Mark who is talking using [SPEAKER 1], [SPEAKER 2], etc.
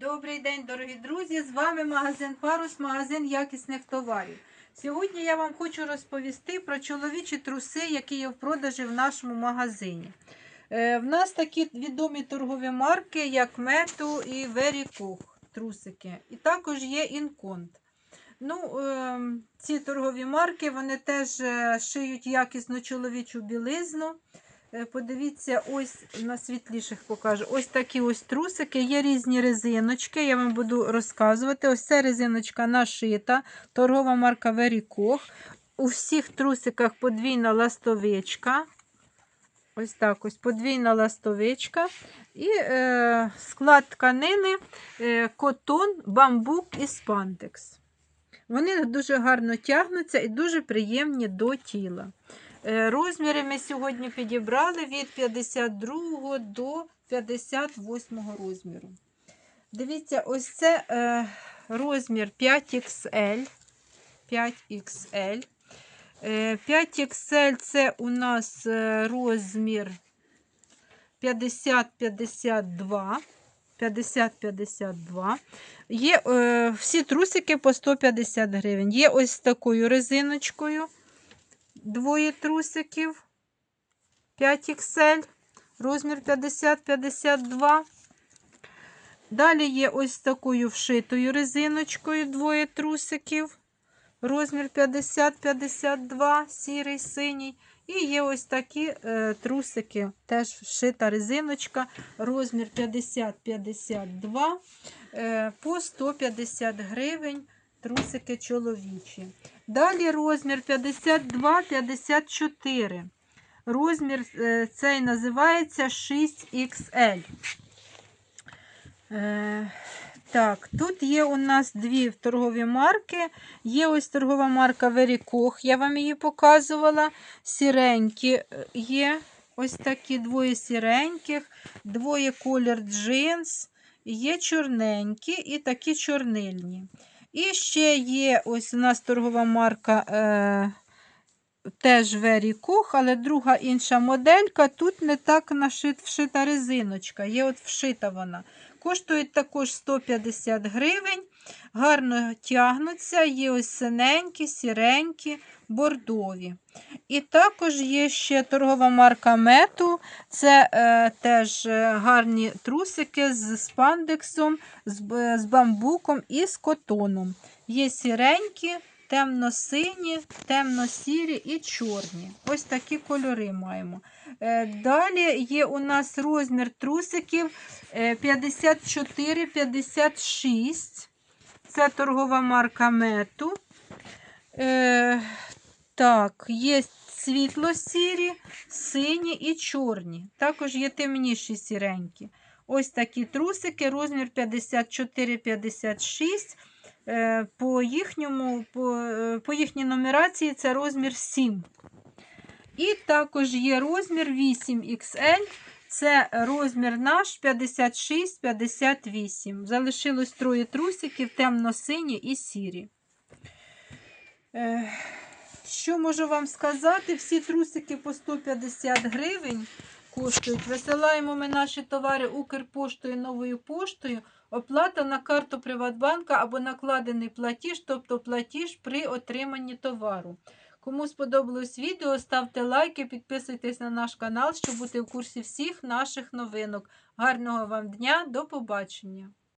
[SPEAKER 1] Добрий день, дорогі друзі! З вами магазин Парус, магазин якісних товарів. Сьогодні я вам хочу розповісти про чоловічі труси, які є в продажі в нашому магазині. Е, в нас такі відомі торгові марки, як Мету і Koch трусики. І також є Інконт. Ну, е, ці торгові марки вони теж е, шиють якісну чоловічу білизну. Е, Подивіться, ось на світліших покажу. Ось такі ось трусики. Є різні резиночки. Я вам буду розказувати. Ось ця резиночка нашита, торгова марка Koch. У всіх трусиках подвійна ластовичка. Ось так ось подвійна ластовичка. І е, склад тканини е, котон, бамбук і спандекс. Вони дуже гарно тягнуться і дуже приємні до тіла. Е, Розміри ми сьогодні підібрали від 52 до 58 розміру. Дивіться, ось це е, розмір 5XL. 5XL. Е, 5XL це у нас е, розмір 50-52. 50-52. Є е, всі трусики по 150 гривень. Є ось такою резиночкою. Двоє трусиків 5XL, розмір 50-52. Далі є ось такою вшитою резиночкою двоє трусиків. Розмір 50-52, сірий, синій. І є ось такі е, трусики, теж вшита резиночка, розмір 50-52 е, по 150 гривень. Трусики чоловічі. Далі розмір 52-54. Розмір е, цей називається 6XL. Е, так, тут є у нас дві торгові марки. Є ось торгова марка Koch, я вам її показувала. Сіренькі е, є ось такі двоє сіреньких, двоє колір джинс, є чорненькі і такі чорнильні. І ще є ось у нас торгова марка е, теж Very Koch, але друга інша моделька. Тут не так нашит, вшита резиночка, є от вшита вона. Коштують також 150 гривень. Гарно тягнуться, є ось синенькі, сіренькі, бордові. І також є ще торгова марка Мету. Це е, теж е, гарні трусики з спандексом, з, з бамбуком і з котоном. Є сіренькі, темно-сині, темно-сірі і чорні. Ось такі кольори маємо. Е, Далі є у нас розмір трусиків е, 54-56. Це торгова марка Мету. Е, так, є світло-сірі, сині і чорні. Також є темніші сіренькі. Ось такі трусики, розмір 54-56. Е, По, їхньому, по, е, по їхній нумерації це розмір 7. І також є розмір 8XL. Це розмір наш 56-58. Залишилось троє трусиків, темно-сині і сірі. Е, Що можу вам сказати? Всі трусики по 150 гривень коштують. Висилаємо ми наші товари Укрпоштою новою поштою. Оплата на карту Приватбанка або накладений платіж, тобто платіж при отриманні товару. Кому сподобалось відео, ставте лайки, підписуйтесь на наш канал, щоб бути в курсі всіх наших новинок. Гарного вам дня, до побачення!